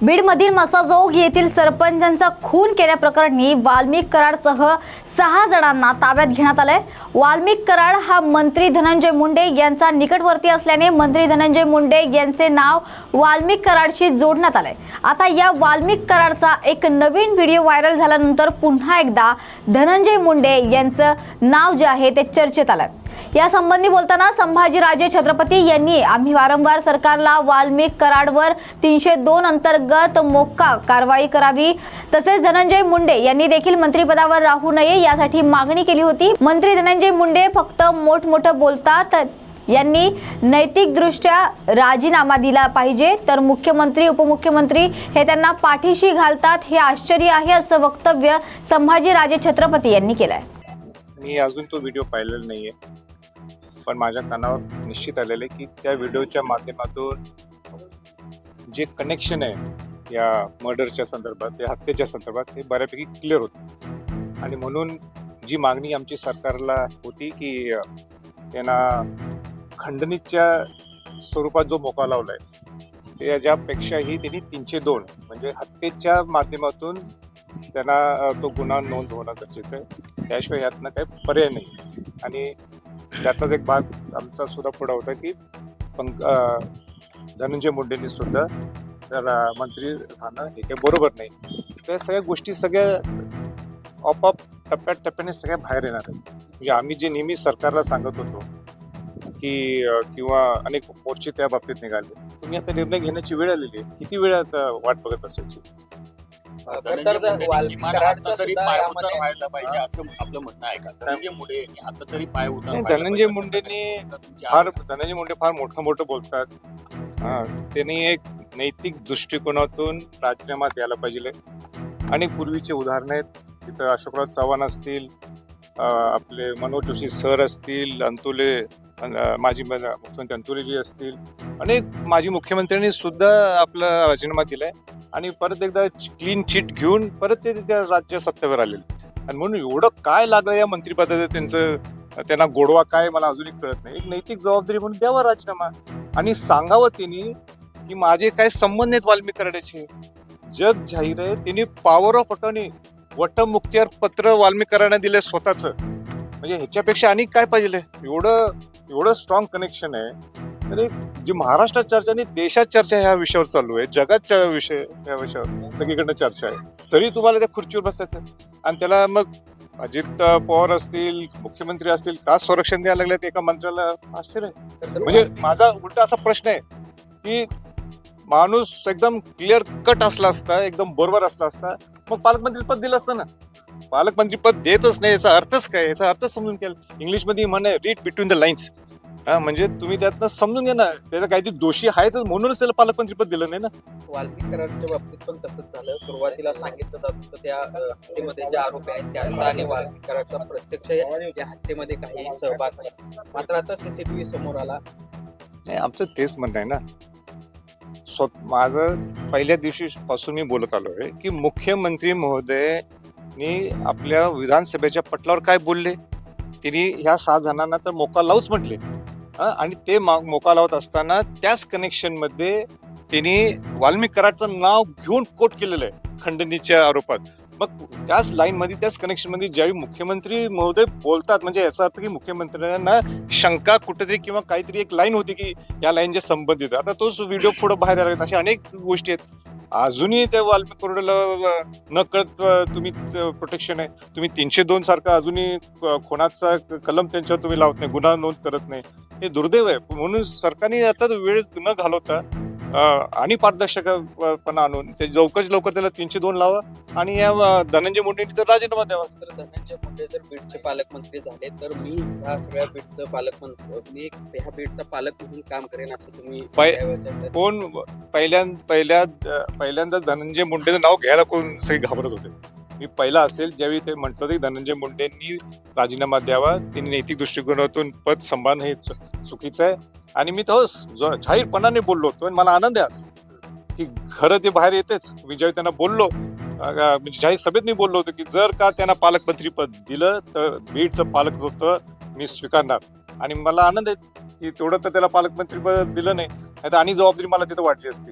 बीडमधील मसाजोग येथील सरपंचांचा खून केल्याप्रकरणी वाल्मिक कराडसह सहा जणांना ताब्यात घेण्यात आलंय. वाल्मिक कराड हा मंत्री धनंजय मुंडे यांचा निकटवर्ती असल्याने मंत्री धनंजय मुंडे यांचे नाव वाल्मिक कराडशी जोडण्यात आलंय. आता या वाल्मिक कराडचा एक नवीन व्हिडिओ व्हायरल झाल्यानंतर पुन्हा एकदा धनंजय मुंडे यांचं नाव जे आहे ते चर्चेत आलंय. यासंबंधी बोलताना संभाजीराजे छत्रपती यांनी आम्ही वारंवार सरकारला वाल्मिक कराडवर तीनशे दोन अंतर्गत मोक्का कारवाई करावी. तसेच धनंजय मुंडे यांनी देखील मंत्रिपदावर राहू नये यासाठी मागणी केली होती. मंत्री धनंजय मुंडे फक्त मोठमोठं बोलतात. यांनी नैतिकदृष्ट्या राजीनामा दिला पाहिजे. तर मुख्यमंत्री उपमुख्यमंत्री हे त्यांना पाठीशी घालतात हे आश्चर्य आहे असं वक्तव्य संभाजीराजे छत्रपती यांनी केलंय. मी अजून तो व्हिडिओ पाहिलेला नाहीये. पण माझ्या कानावर निश्चित आलेलं आहे की त्या व्हिडिओच्या माध्यमातून जे कनेक्शन आहे या मर्डरच्या संदर्भात या हत्येच्या संदर्भात हे बऱ्यापैकी क्लिअर होतं. आणि म्हणून जी मागणी आमची सरकारला होती की त्यांना खंडणीच्या स्वरूपात जो मोका लावला आहे त्याच्यापेक्षाही त्यांनी तीनशे दोन म्हणजे हत्येच्या माध्यमातून त्यांना तो गुन्हा नोंद होणं गरजेचं आहे. त्याशिवाय यातनं काही पर्याय नाही. आणि त्यातलाच एक भाग आमचा सुद्धा पुढा होता की पंक धनंजय मुंडेंनी सुद्धा त्याला मंत्री राहणं हे काही बरोबर नाही. त्या सगळ्या गोष्टी सगळ्या आपोआप टप्प्यात टप्प्याने सगळ्या बाहेर येणार आहेत. म्हणजे आम्ही जे नेहमी सरकारला सांगत होतो की किंवा अनेक मोर्चे त्या बाबतीत निघाले. तुम्ही आता निर्णय घेण्याची वेळ आलेली आहे. किती वेळ आता वाट बघत असायची? पाहिजे असं आपलं म्हणणं आहे का? धनंजय मुंडे यांनी आता तरी पाय उतार नाही, व्हायला धनंजय मुंडेंनी फार? धनंजय मुंडे फार मोठं मोठं बोलतात. हा त्यांनी एक नैतिक दृष्टिकोनातून राजीनामा द्यायला पाहिजे. आणि पूर्वीचे उदाहरण आहेत तिथं अशोकराव चव्हाण असतील अं, आपले मनोज जोशी सर असतील अंतुले अं, माजी मुख्यमंत्री अंतुलेजी असतील अनेक माजी मुख्यमंत्र्यांनी सुद्धा आपला राजीनामा दिलाय. आणि परत एकदा क्लीन चिट घेऊन परत ते त्या राज्य सत्तेवर आलेले. आणि म्हणून एवढं काय लागलं या मंत्रिपदाचं त्यांचं त्यांना गोडवा काय मला अजूनही कळत नाही. एक नैतिक जबाबदारी म्हणून द्यावा राजीनामा. आणि सांगावं त्यांनी की माझे काय संबंध आहेत वाल्मिक कराड्याचे जग जाहीर आहे त्यांनी पॉवर ऑफ अटॉर्नी वटमुक्त्यार पत्र वाल्मिक दिलं दिलंय स्वतःच. म्हणजे ह्याच्यापेक्षा आणि काय पाहिजे? एवढं एवढं स्ट्रॉंग कनेक्शन आहे. तर जी महाराष्ट्रात चर्चा आणि देशात चर्चा ह्या विषयावर चालू आहे जगातच्या विषय या विषयावर सगळीकडनं चर्चा आहे. तरी तुम्हाला त्या खुर्चीवर बसायचं आणि त्याला मग अजित पवार असतील मुख्यमंत्री असतील का संरक्षण द्यायला लागलेत एका मंत्र्याला? आश्चर्य म्हणजे माझा उलटा असा प्रश्न आहे की माणूस एकदम क्लिअर कट असला असता एकदम बरोबर असला असता मग पालकमंत्री पद दिलं असतं ना. पालकमंत्री पद देतच नाही याचा अर्थच काय? याचा अर्थच समजून केला इंग्लिशमध्ये म्हणे रीड बिटवीन द लाईन्स हा म्हणजे तुम्ही त्यातनं समजून घ्या ना. त्याचा काहीतरी दोषी आहेच म्हणूनच त्याला पालकमंत्री पद दिलं नाही ना. वाल्मिक कराडच्या बाबतीत पण तसंच झालं. सुरुवातीला सांगितलं जात होतं त्या अ, हत्येमध्ये जे आरोपी आहेत त्यांचा आणि वाल्मिक कराडचा प्रत्यक्ष या या हत्येमध्ये काही सहभाग नाही. मात्र आता सीसीटीव्ही समोर आला. नाही आमचं तेच म्हणणं आहे ना. स्व माझं पहिल्या दिवशी पासून मी बोलत आलो आहे की मुख्यमंत्री महोदयनी आपल्या विधानसभेच्या पटलावर काय बोलले? त्यांनी ह्या सहा जणांना तर मोका लावूच म्हटले. आणि ते मा- मोका लावत असताना त्याच कनेक्शनमध्ये त्यांनी वाल्मिक कराडचं नाव घेऊन कोट केलेलं आहे खंडणीच्या आरोपात. मग त्याच लाईनमध्ये त्याच कनेक्शनमध्ये ज्यावेळी मुख्यमंत्री महोदय बोलतात म्हणजे याचा अर्थ की मुख्यमंत्र्यांना शंका कुठेतरी किंवा काहीतरी एक लाईन होती की या लाईनच्या संबंधित आता तोच व्हिडिओ पुढे बाहेर आला अशा अनेक गोष्टी आहेत. अजूनही त्या वाल्मिक कोरडेला न कळत तुम्ही प्रोटेक्शन आहे. तुम्ही तीनशे दोन सारखा अजूनही खोनाचा कलम त्यांच्यावर तुम्ही लावत नाही गुन्हा नोंद करत नाही. हे दुर्दैव आहे. म्हणून सरकारने आता वेळ न घालवता आणि पारदर्शकपणा आणून ते लवकरच लवकर त्याला तीनशे दोन लावा आणि या धनंजय मुंडेंनी तर राजीनामा द्यावा. तर धनंजय मुंडे जर बीडचे पालकमंत्री झाले तर मी ह्या सगळ्या बीडचं पालकमंत्री मी ह्या बीडचा पालक म्हणून काम करेन असं तुम्ही कोण पहिल्या पहिल्या पहिल्यांदा धनंजय मुंडेचं नाव घ्यायला कोण सगळे घाबरत होते? मी पहिला असेल ज्यावेळी ते म्हटलं होतं की धनंजय मुंडेंनी राजीनामा द्यावा त्यांनी नैतिक दृष्टिकोनातून पद सांभाळणं हे चुकीचं आहे. आणि मी तो जाहीरपणाने बोललो होतो आणि मला आनंद आहे आज की खरं ते बाहेर येतेच. मी ज्यावेळी त्यांना बोललो म्हणजे जाहीर सभेत मी बोललो होतो की जर का त्यांना पालकमंत्री पद दिलं तर बीडचं पालक होतं मी स्वीकारणार. आणि मला आनंद आहे की तेवढं तर त्याला पालकमंत्री पद दिलं नाही नाही तर आणि जबाबदारी मला तिथं वाटली असती.